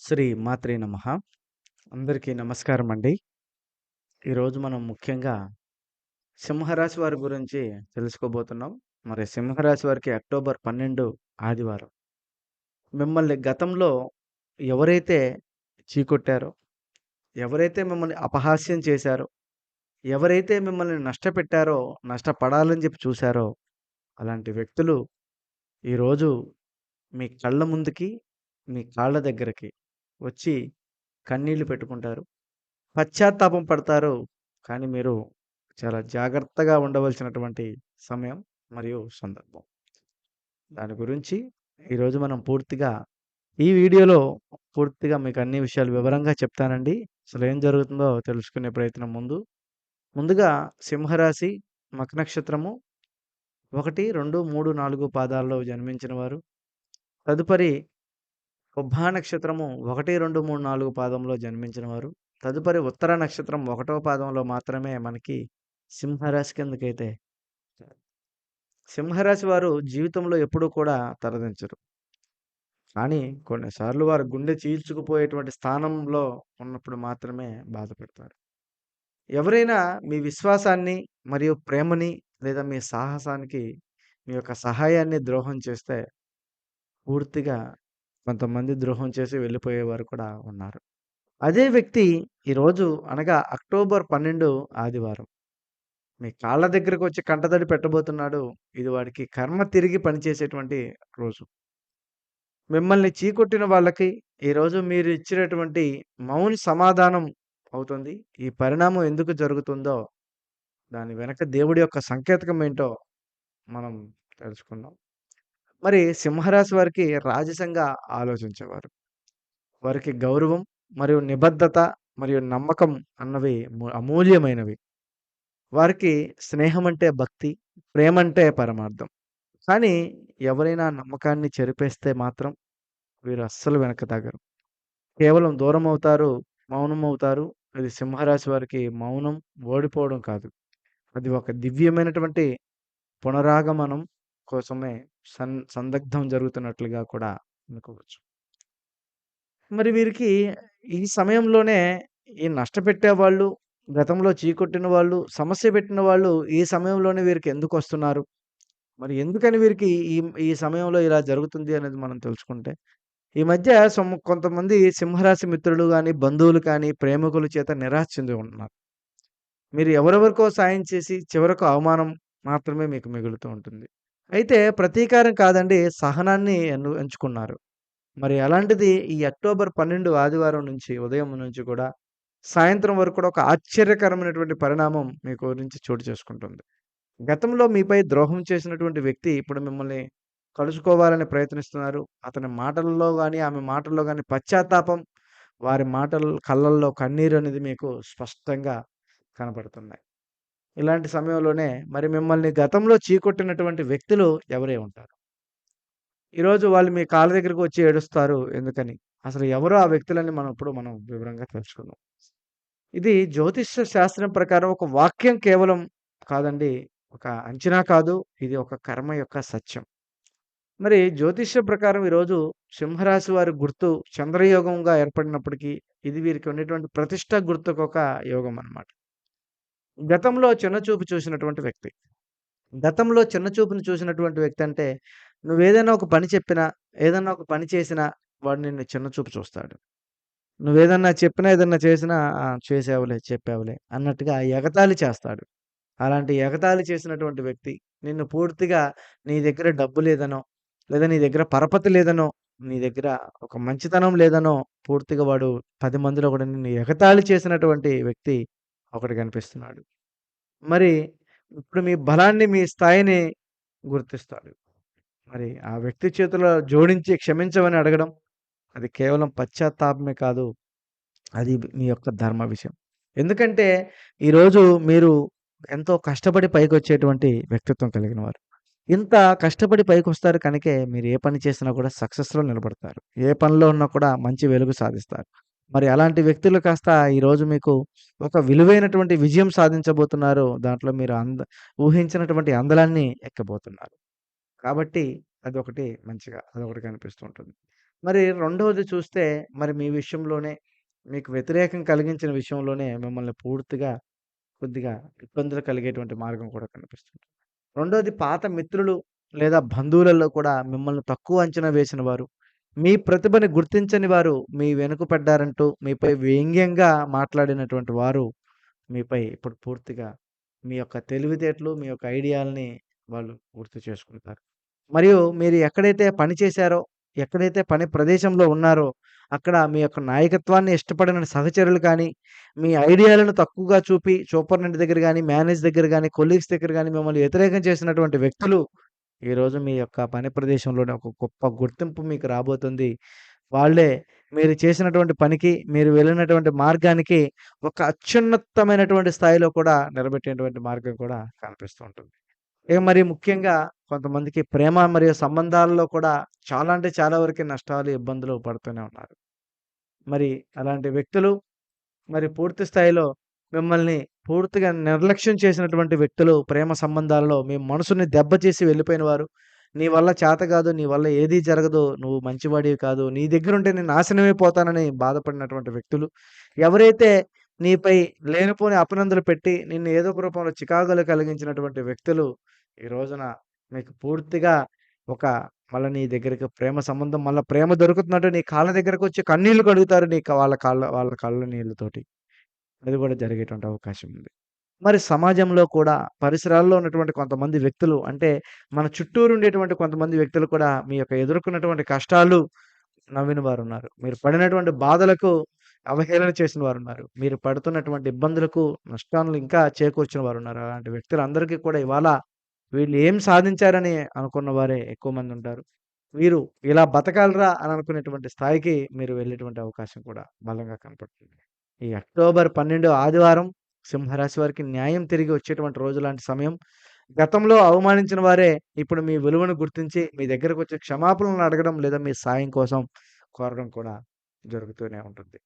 శ్రీ మాత్రే నమః. అందరికీ నమస్కారం అండి. ఈరోజు మనం ముఖ్యంగా సింహరాశి వారి గురించి తెలుసుకోబోతున్నాం. మరి సింహరాశి వారికి అక్టోబర్ 12 ఆదివారం. మిమ్మల్ని గతంలో ఎవరైతే చీకొట్టారో, ఎవరైతే మిమ్మల్ని అపహాస్యం చేశారో, ఎవరైతే మిమ్మల్ని నష్టపెట్టారో, నష్టపడాలని చెప్పి చూశారో అలాంటి వ్యక్తులు ఈరోజు మీ కళ్ళ ముందుకి, మీ కాళ్ళ దగ్గరికి వచ్చి కన్నీళ్ళు పెట్టుకుంటారు. పశ్చాత్తాపం పడతారు. కానీ మీరు చాలా జాగ్రత్తగా ఉండవలసినటువంటి సమయం మరియు సందర్భం. దాని గురించి ఈరోజు మనం పూర్తిగా ఈ వీడియోలో పూర్తిగా మీకు అన్ని విషయాలు వివరంగా చెప్తానండి. అసలేం జరుగుతుందో తెలుసుకునే ప్రయత్నం ముందు. ముందుగా సింహరాశి మఖ నక్షత్రము 1, 2, 3, 4 పాదాల్లో జన్మించిన వారు. తదుపరి పుబ్బా నక్షత్రము 1, 2, 3, 4 పాదంలో జన్మించిన వారు. తదుపరి ఉత్తర నక్షత్రం ఒకటో పాదంలో మాత్రమే మనకి సింహరాశి కిందకైతే సింహరాశి వారు జీవితంలో ఎప్పుడూ కూడా తరదించరు కానీ కొన్నిసార్లు వారు గుండె చీల్చుకుపోయేటువంటి స్థానంలో ఉన్నప్పుడు మాత్రమే బాధపడతారు. ఎవరైనా మీ విశ్వాసాన్ని మరియు ప్రేమని లేదా మీ సాహసానికి మీ యొక్క సహాయాన్ని ద్రోహం చేస్తే పూర్తిగా కొంతమంది ద్రోహం చేసి వెళ్ళిపోయేవారు కూడా ఉన్నారు. అదే వ్యక్తి ఈరోజు అనగా అక్టోబర్ 12 ఆదివారం. మీ కాళ్ళ దగ్గరకు వచ్చి కంటతడి పెట్టబోతున్నాడు. ఇది వాడికి కర్మ తిరిగి పనిచేసేటువంటి రోజు. మిమ్మల్ని చీకొట్టిన వాళ్ళకి ఈరోజు మీరు ఇచ్చినటువంటి మౌన సమాధానం అవుతుంది. ఈ పరిణామం ఎందుకు జరుగుతుందో దాని వెనక దేవుడి యొక్క సంకేతకం ఏంటో మనం తెలుసుకుందాం. మరి సింహరాశి వారికి రాజసంగా ఆలోచించేవారు. వారికి గౌరవం మరియు నిబద్ధత మరియు నమ్మకం అన్నవి అమూల్యమైనవి. వారికి స్నేహం అంటే భక్తి, ప్రేమ అంటే పరమార్థం. కానీ ఎవరైనా నమ్మకాన్ని చెరిపేస్తే మాత్రం వీరు అస్సలు వెనక తగ్గరు. కేవలం దూరం అవుతారు మౌనం అవుతారు అది సింహరాశి వారికి మౌనం ఓడిపోవడం కాదు. అది ఒక దివ్యమైనటువంటి పునరాగమనం కోసమే సన్ సందగ్ధం జరుగుతున్నట్లుగా కూడా అనుకోవచ్చు. మరి వీరికి ఈ సమయంలోనే ఈ నష్టపెట్టేవాళ్ళు, గతంలో చీకొట్టిన వాళ్ళు, సమస్య పెట్టిన వాళ్ళు ఈ సమయంలోనే వీరికి ఎందుకొస్తున్నారు? మరి ఎందుకని వీరికి ఈ ఈ సమయంలో ఇలా జరుగుతుంది అనేది మనం తెలుసుకుంటే, ఈ మధ్య కొంతమంది సింహరాశి మిత్రులు గాని, బంధువులు కానీ, ప్రేమికుల చేత నిరాశ చెంది ఉంటున్నారు. మీరు ఎవరెవరికో సాయం చేసి చివరకు అవమానం మాత్రమే మీకు మిగులుతూ ఉంటుంది. అయితే ప్రతీకారం కాదండి సహనాన్ని ఎన్ను ఎంచుకున్నారు. మరి అలాంటిది ఈ అక్టోబర్ 12 ఆదివారం నుంచి ఉదయం నుంచి కూడా సాయంత్రం వరకు కూడా ఒక ఆశ్చర్యకరమైనటువంటి పరిణామం మీ గురించి చోటు చేసుకుంటుంది. గతంలో మీపై ద్రోహం చేసినటువంటి వ్యక్తి ఇప్పుడు మిమ్మల్ని కలుసుకోవాలని ప్రయత్నిస్తున్నారు. అతని మాటల్లో గాని, ఆమె మాటల్లో గాని పశ్చాత్తాపం, వారి మాటలు కళ్ళల్లో కన్నీరు అనేది మీకు స్పష్టంగా కనపడుతున్నాయి. ఇలాంటి సమయంలోనే మరి మిమ్మల్ని గతంలో చీకొట్టినటువంటి వ్యక్తులు ఎవరై ఉంటారు? ఈరోజు వాళ్ళు మీ కాళ్ళ దగ్గరికి వచ్చి ఏడుస్తారు. ఎందుకని? అసలు ఎవరో ఆ వ్యక్తులని మనం ఇప్పుడు మనం వివరంగా తెలుసుకుందాం. ఇది జ్యోతిష్య శాస్త్రం ప్రకారం ఒక వాక్యం కేవలం కాదండి. ఒక అంచనా కాదు. ఇది ఒక కర్మ యొక్క సత్యం. మరి జ్యోతిష్య ప్రకారం ఈరోజు సింహరాశి వారి గుర్తు చంద్రయోగంగా ఏర్పడినప్పటికీ ఇది వీరికి ఉండేటువంటి ప్రతిష్ట గుర్తుకొక యోగం అన్నమాట. గతంలో చిన్నచూపు చూసినటువంటి వ్యక్తి. గతంలో చిన్న చూపుని చూసినటువంటి వ్యక్తి అంటే నువ్వు ఏదైనా ఒక పని చెప్పినా, ఏదైనా ఒక పని చేసినా వాడు నిన్ను చిన్న చూపు చూస్తాడు. నువ్వేదన్నా చెప్పినా, ఏదన్నా చేసినా చేసావులే, చెప్పావులే అన్నట్టుగా ఎగతాళి చేస్తాడు. అలాంటి ఎగతాళి చేసినటువంటి వ్యక్తి నిన్ను పూర్తిగా నీ దగ్గర డబ్బు లేదనో, లేదా నీ దగ్గర పరపతి లేదనో, నీ దగ్గర ఒక మంచితనం లేదనో పూర్తిగా వాడు పది మందిలో కూడా నిన్ను ఎగతాళి చేసినటువంటి వ్యక్తి ఒకటి కనిపిస్తున్నాడు. మరి ఇప్పుడు మీ బలాన్ని, మీ స్థాయిని గుర్తిస్తాడు. మరి ఆ వ్యక్తి చేతిలో జోడించి క్షమించమని అడగడం అది కేవలం పశ్చాత్తాపమే కాదు. అది మీ యొక్క ధర్మ విషయం. ఎందుకంటే ఈరోజు మీరు ఎంతో కష్టపడి పైకొచ్చేటువంటి వ్యక్తిత్వం కలిగిన వారు. ఇంత కష్టపడి పైకొస్తారు కనుకే మీరు ఏ పని చేసినా కూడా సక్సెస్‌లో నిలబడతారు. ఏ పనిలో ఉన్నా కూడా మంచి వెలుగు సాధిస్తారు. మరి అలాంటి వ్యక్తులు కాస్త ఈరోజు మీకు ఒక విలువైనటువంటి విజయం సాధించబోతున్నారు. దాంట్లో మీరు అంద ఊహించినటువంటి అందలాన్ని ఎక్కబోతున్నారు. కాబట్టి అదొకటి మంచిగా అదొకటి కనిపిస్తూ ఉంటుంది. మరి రెండవది చూస్తే మరి మీ విషయంలోనే మీకు వ్యతిరేకం కలిగించిన విషయంలోనే మిమ్మల్ని పూర్తిగా కొద్దిగా ఇబ్బందులు కలిగేటువంటి మార్గం కూడా కనిపిస్తుంది. రెండోది పాత మిత్రులు లేదా బంధువులలో కూడా మిమ్మల్ని తక్కువ అంచనా వేసిన వారు, మీ ప్రతిభని గుర్తించని వారు మీ వెనుక పడ్డారంటూ మీపై వ్యంగ్యంగా మాట్లాడినటువంటి వారు మీపై ఇప్పుడు పూర్తిగా మీ యొక్క తెలివితేటలు, మీ యొక్క ఐడియాలని వాళ్ళు గుర్తు చేసుకుంటారు. మరియు మీరు ఎక్కడైతే పని చేశారో, ఎక్కడైతే పని ప్రదేశంలో ఉన్నారో, అక్కడ మీ యొక్క నాయకత్వాన్ని ఇష్టపడిన సహచరులు కానీ, మీ ఐడియాలను తక్కువగా చూపి సూపర్నెంట్ దగ్గర కానీ మేనేజ్ దగ్గర కానీ కొలీగ్స్ దగ్గర కానీ మిమ్మల్ని వ్యతిరేకం చేసినటువంటి వ్యక్తులు ఈరోజు మీ యొక్క పని ప్రదేశంలోనే ఒక గొప్ప గుర్తింపు మీకు రాబోతుంది. వాళ్ళే మీరు చేసినటువంటి పనికి, మీరు వెళ్ళినటువంటి మార్గానికి ఒక అత్యున్నతమైనటువంటి స్థాయిలో కూడా నిలబెట్టేటువంటి మార్గం కూడా కనిపిస్తూ ఉంటుంది. ఇక మరి ముఖ్యంగా కొంతమందికి ప్రేమ మరియు సంబంధాలలో కూడా చాలా అంటే చాలా వరకు నష్టాలు, ఇబ్బందులు పడుతూనే ఉన్నారు. మరి అలాంటి వ్యక్తులు మరి పూర్తి స్థాయిలో మిమ్మల్ని పూర్తిగా నిర్లక్ష్యం చేసినటువంటి వ్యక్తులు ప్రేమ సంబంధాలలో మీ మనసుని దెబ్బచేసి వెళ్ళిపోయిన వారు. నీ వల్ల చేత కాదు, నీ వల్ల ఏదీ జరగదు, నువ్వు మంచివాడివి కాదు, నీ దగ్గర ఉంటే నేను నాశనమైపోతానని బాధపడినటువంటి వ్యక్తులు, ఎవరైతే నీపై లేనిపోని అపనందులు పెట్టి నిన్ను ఏదో ఒక రూపంలో చికాకులు కలిగించినటువంటి వ్యక్తులు ఈ రోజున మీకు పూర్తిగా ఒక మళ్ళీ నీ దగ్గరికి ప్రేమ సంబంధం మళ్ళీ ప్రేమ దొరుకుతున్నట్టు నీ కాళ్ళ దగ్గరకు వచ్చి కన్నీళ్ళు కడుగుతారు నీ వాళ్ళ కాళ్ళ వాళ్ళ కళ్ళ నీళ్ళతోటి. అది కూడా జరిగేటువంటి అవకాశం ఉంది. మరి సమాజంలో కూడా పరిసరాల్లో ఉన్నటువంటి కొంతమంది వ్యక్తులు అంటే మన చుట్టూరు ఉండేటువంటి కొంతమంది వ్యక్తులు కూడా మీ యొక్క ఎదుర్కొన్నటువంటి కష్టాలు నవ్విన వారున్నారు. మీరు పడినటువంటి బాధలకు అవహేళన చేసిన వారు ఉన్నారు మీరు పడుతున్నటువంటి ఇబ్బందులకు, నష్టాలను ఇంకా చేకూర్చిన వారున్నారు. అలాంటి వ్యక్తులందరికీ కూడా ఇవాళ వీళ్ళు ఏం సాధించారని అనుకున్న వారే ఎక్కువ మంది ఉంటారు. వీరు ఇలా బతకాలరా అని అనుకునేటువంటి స్థాయికి మీరు వెళ్ళేటువంటి అవకాశం కూడా బలంగా కనపడుతుంది. ఈ అక్టోబర్ 12 ఆదివారం సింహరాశి వారికి న్యాయం తిరిగి వచ్చేటువంటి రోజు లాంటి సమయం. గతంలో అవమానించిన వారే ఇప్పుడు మీ విలువను గుర్తించి మీ దగ్గరకొచ్చి క్షమాపణలు అడగడం లేదా మీ సాయం కోసం కోరడం కూడా జరుగుతూనే ఉంటుంది.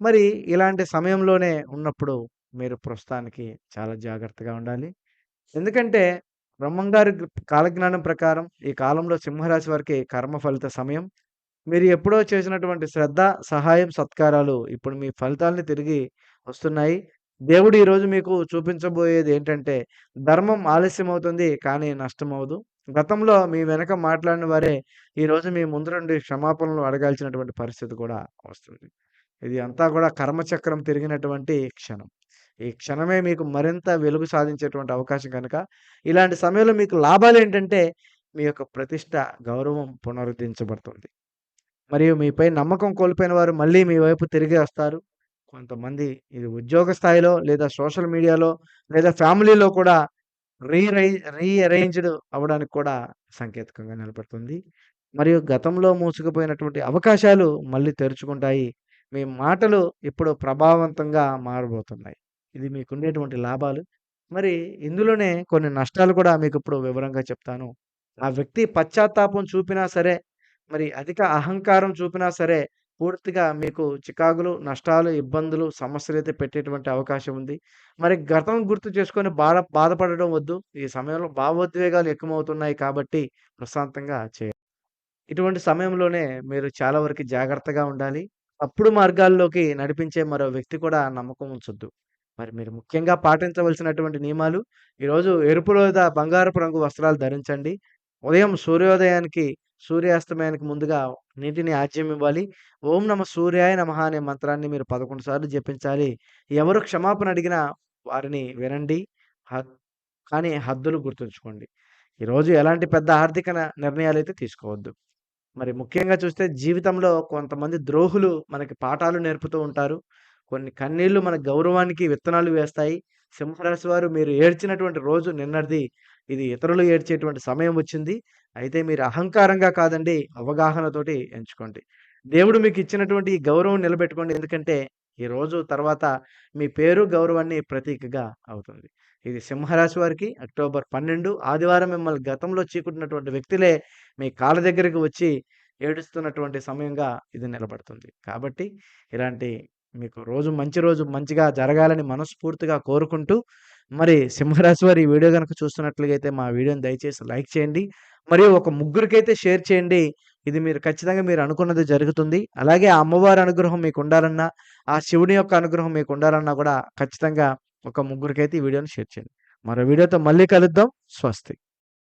మరి ఇలాంటి సమయంలోనే ఉన్నప్పుడు మీరు ప్రస్తుతానికి చాలా జాగ్రత్తగా ఉండాలి. ఎందుకంటే బ్రహ్మంగారి కాలజ్ఞానం ప్రకారం ఈ కాలంలో సింహరాశి వారికి కర్మ ఫలిత సమయం. మీరు ఎప్పుడో చేసినటువంటి శ్రద్ధ, సహాయం, సత్కారాలు ఇప్పుడు మీ ఫలితాల్ని తిరిగి వస్తున్నాయి. దేవుడు ఈరోజు మీకు చూపించబోయేది ఏంటంటే ధర్మం ఆలస్యం అవుతుంది కానీ నష్టం అవదు గతంలో మీ వెనక మాట్లాడిన వారే ఈరోజు మీ ముందు నుండి క్షమాపణలు అడగాల్సినటువంటి పరిస్థితి కూడా వస్తుంది. ఇది అంతా కూడా కర్మచక్రం తిరిగినటువంటి క్షణం. ఈ క్షణమే మీకు మరింత వెలుగు సాధించేటువంటి అవకాశం కనుక ఇలాంటి సమయంలో మీకు లాభాలు ఏంటంటే మీ యొక్క ప్రతిష్ట, గౌరవం పునరుద్ధరించబడుతుంది. మరియు మీపై నమ్మకం కోల్పోయిన వారు మళ్ళీ మీ వైపు తిరిగి వస్తారు. కొంతమంది ఇది ఉద్యోగ స్థాయిలో లేదా సోషల్ మీడియాలో లేదా ఫ్యామిలీలో కూడా రీరై రీఅరేంజ్డ్ అవ్వడానికి కూడా సంకేతకంగా నిలబడుతుంది. మరియు గతంలో మూసుకుపోయినటువంటి అవకాశాలు మళ్ళీ తెరుచుకుంటాయి. మీ మాటలు ఇప్పుడు ప్రభావవంతంగా మారబోతున్నాయి. ఇది మీకుండేటువంటి లాభాలు. మరి ఇందులోనే కొన్ని నష్టాలు కూడా మీకు ఇప్పుడు వివరంగా చెప్తాను. ఆ వ్యక్తి పశ్చాత్తాపం చూపినా సరే, మరి అధిక అహంకారం చూపినా సరే, పూర్తిగా మీకు చికాకులు, నష్టాలు, ఇబ్బందులు, సమస్యలు అయితే పెట్టేటువంటి అవకాశం ఉంది. మరి గతం గుర్తు చేసుకొని బాధ బాధపడడం వద్దు. ఈ సమయంలో భావోద్వేగాలు ఎక్కువవుతున్నాయి కాబట్టి ప్రశాంతంగా చేయాలి. ఇటువంటి సమయంలోనే మీరు చాలా వరకు జాగ్రత్తగా ఉండాలి. తప్పుడు మార్గాల్లోకి నడిపించే మరో వ్యక్తి కూడా నమ్మకం ఉంచొద్దు. మరి మీరు ముఖ్యంగా పాటించవలసినటువంటి నియమాలు ఈరోజు ఎరుపు లేదా బంగారపు రంగు వస్త్రాలు ధరించండి. ఉదయం సూర్యోదయానికి, సూర్యాస్తమయానికి ముందుగా నీటిని ఆజ్యం ఇవ్వాలి. ఓం నమ సూర్యాయ నమః అనే మంత్రాన్ని మీరు 11 సార్లు జపించాలి. ఎవరు క్షమాపణ అడిగినా వారిని వినండి. కానీ హద్దులు గుర్తుంచుకోండి. ఈరోజు ఎలాంటి పెద్ద ఆర్థిక నిర్ణయాలు అయితే తీసుకోవద్దు. మరి ముఖ్యంగా చూస్తే జీవితంలో కొంతమంది ద్రోహులు మనకి పాఠాలు నేర్పుతూ ఉంటారు. కొన్ని కన్నీళ్ళు మన గౌరవానికి విత్తనాలు వేస్తాయి. సింహరాశి వారు మీరు ఏడ్చినటువంటి రోజు నిన్నటిది. ఇది ఇతరులు ఏడ్చేటువంటి సమయం వచ్చింది. అయితే మీరు అహంకారంగా కాదండి అవగాహనతోటి ఎంచుకోండి. దేవుడు మీకిచ్చినటువంటి ఈ గౌరవం నిలబెట్టుకోండి. ఎందుకంటే ఈ రోజు తర్వాత మీ పేరు, గౌరవాన్ని ప్రతీకగా అవుతుంది. ఇది సింహరాశి వారికి అక్టోబర్ 12 ఆదివారం మిమ్మల్ని గతంలో చీకొట్టినటువంటి వ్యక్తులే మీ కాళ్ళ దగ్గరికి వచ్చి ఏడుస్తున్నటువంటి సమయంగా ఇది నిలబడుతుంది. కాబట్టి ఇలాంటి మీకు రోజు మంచి రోజు మంచిగా జరగాలని మనస్ఫూర్తిగా కోరుకుంటూ మరి సింహరాశి వారి వీడియో కనుక చూస్తున్నట్లయితే మా వీడియోని దయచేసి లైక్ చేయండి. మరియు ఒక ముగ్గురికైతే షేర్ చేయండి. ఇది మీరు ఖచ్చితంగా మీరు అనుకున్నది జరుగుతుంది. అలాగే ఆ అమ్మవారి అనుగ్రహం మీకు ఉండాలన్నా, ఆ శివుని యొక్క అనుగ్రహం మీకు ఉండాలన్నా కూడా ఖచ్చితంగా ఒక ముగ్గురికైతే ఈ వీడియోని షేర్ చేయండి. మరో వీడియోతో మళ్ళీ కలుద్దాం. స్వస్తి.